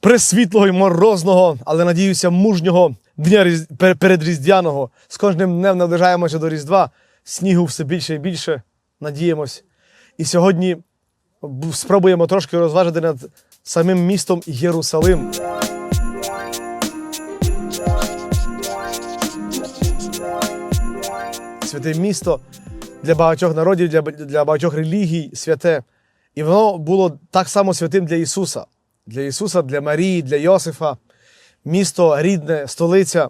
пресвітлого і морозного, але надіюся, мужнього дня передріздвяного. З кожним днем наближаємося до Різдва. Снігу все більше і більше. Надіємось. І сьогодні спробуємо трошки розважити над самим містом Єрусалим. Святе місто для багатьох народів, для, для багатьох релігій святе. І воно було так само святим для Ісуса. Для Ісуса, для Марії, для Йосифа. Місто рідне, столиця.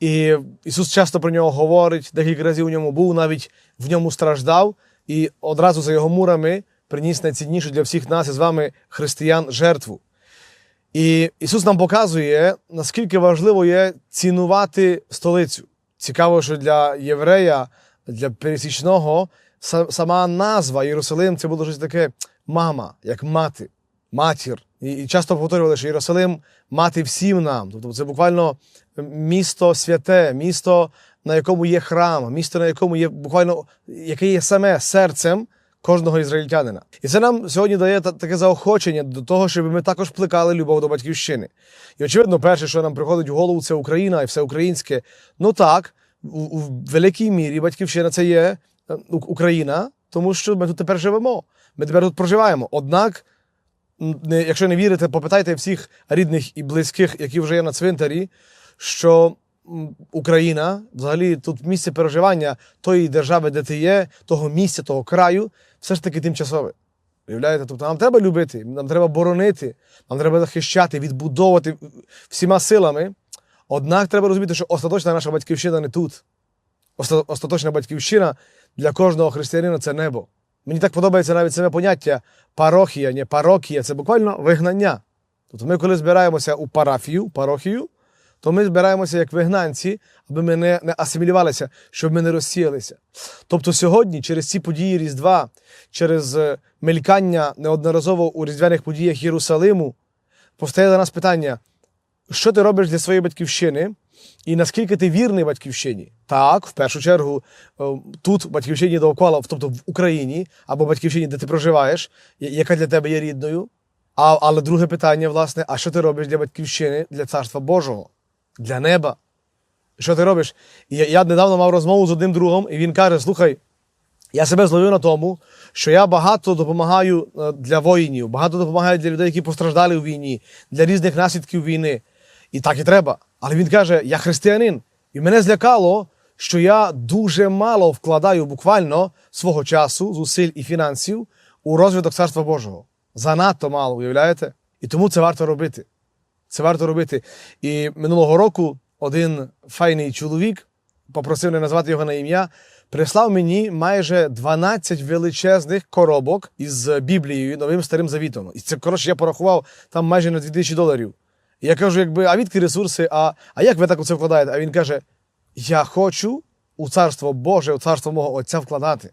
І Ісус часто про нього говорить, декілька разів у ньому був, навіть в ньому страждав, і одразу за його мурами приніс найціннішу для всіх нас і з вами християн жертву. І Ісус нам показує, наскільки важливо є цінувати столицю. Цікаво, що для єврея, для пересічного, сама назва Єрусалим це було щось таке мама, як мати, матір. І, часто повторювали, що Єрусалим мати всім нам. Тобто це буквально місто святе, місто, на якому є храм, місто, на якому є буквально яке є саме серцем кожного ізраїльтянина. І це нам сьогодні дає таке заохочення до того, щоб ми також плекали любов до батьківщини. І очевидно, перше, що нам приходить в голову, це Україна і все українське. Ну так, у, великій мірі батьківщина це є е, Україна, тому що ми тут тепер живемо. Ми тепер тут проживаємо. Однак, не, якщо не вірите, попитайте всіх рідних і близьких, які вже є на цвинтарі, що Україна, взагалі, тут місце переживання тої держави, де ти є, того місця, того краю, все ж таки тимчасове. Уявляєте? Тобто нам треба любити, нам треба боронити, нам треба захищати, відбудовувати всіма силами. Однак треба розуміти, що остаточна наша батьківщина не тут. Остаточна батьківщина для кожного християнина це небо. Мені так подобається навіть саме поняття парохія, не парокія, це буквально вигнання. Тобто ми, коли збираємося у парафію, парохію, то ми збираємося як вигнанці, аби ми не, не асимілювалися, щоб ми не розсіялися. Тобто сьогодні, через ці події Різдва, через е, мелькання неодноразово у різдвяних подіях Єрусалиму, постає до нас питання: що ти робиш для своєї батьківщини, і наскільки ти вірний батьківщині? Так, в першу чергу, е, тут, батьківщині довкола, тобто в Україні, або батьківщині, де ти проживаєш, яка для тебе є рідною. А, але друге питання, власне, а що ти робиш для батьківщини, для царства Божого, для неба? Що ти робиш? Я, я недавно мав розмову з одним другом, і він каже: слухай, я себе зловив на тому, що я багато допомагаю е, для воїнів, багато допомагаю для людей, які постраждали у війні, для різних наслідків війни. І так і треба. Але він каже: я християнин. І мене злякало, що я дуже мало вкладаю буквально свого часу, зусиль і фінансів у розвиток Царства Божого. Занадто мало, уявляєте? І тому це варто робити. Це варто робити. І минулого року один файний чоловік, попросив не назвати його на ім'я, прислав мені майже 12 величезних коробок із Біблією, новим старим завітом. І це, коротше, я порахував там майже на 2000 доларів. Я кажу, якби, а відки ресурси, а, а як ви так у це вкладаєте? А він каже: Я хочу у царство Боже, у царство мого Отця вкладати.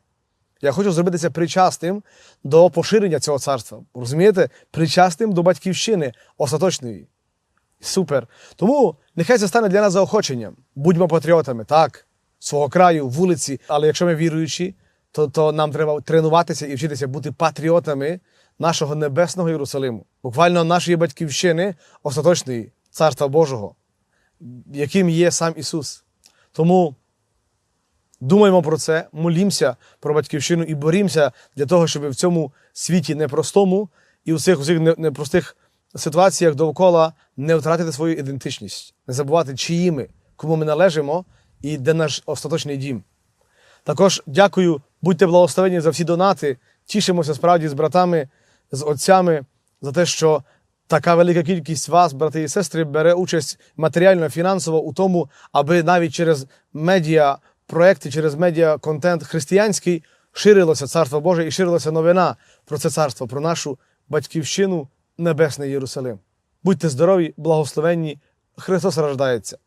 Я хочу зробитися причастим до поширення цього царства. Розумієте? Причастим до батьківщини остаточної. Супер. Тому нехай це стане для нас заохоченням. Будьмо патріотами, так, свого краю, вулиці. Але якщо ми віруючі, то, то нам треба тренуватися і вчитися бути патріотами нашого небесного Єрусалиму, буквально нашої батьківщини, остаточної Царства Божого, яким є сам Ісус. Тому думаємо про це, молімося про батьківщину і борімося для того, щоб в цьому світі непростому і у цих усіх непростих ситуаціях довкола не втратити свою ідентичність, не забувати, чиї ми, кому ми належимо і де наш остаточний дім. Також дякую, будьте благословені за всі донати. Тішимося справді з братами, з отцями за те, що така велика кількість вас, брати і сестри, бере участь матеріально, фінансово у тому, аби навіть через медіа проекти, через медіа контент християнський ширилося Царство Боже і ширилася новина про це царство, про нашу батьківщину, Небесний Єрусалим. Будьте здорові, благословенні, Христос рождається.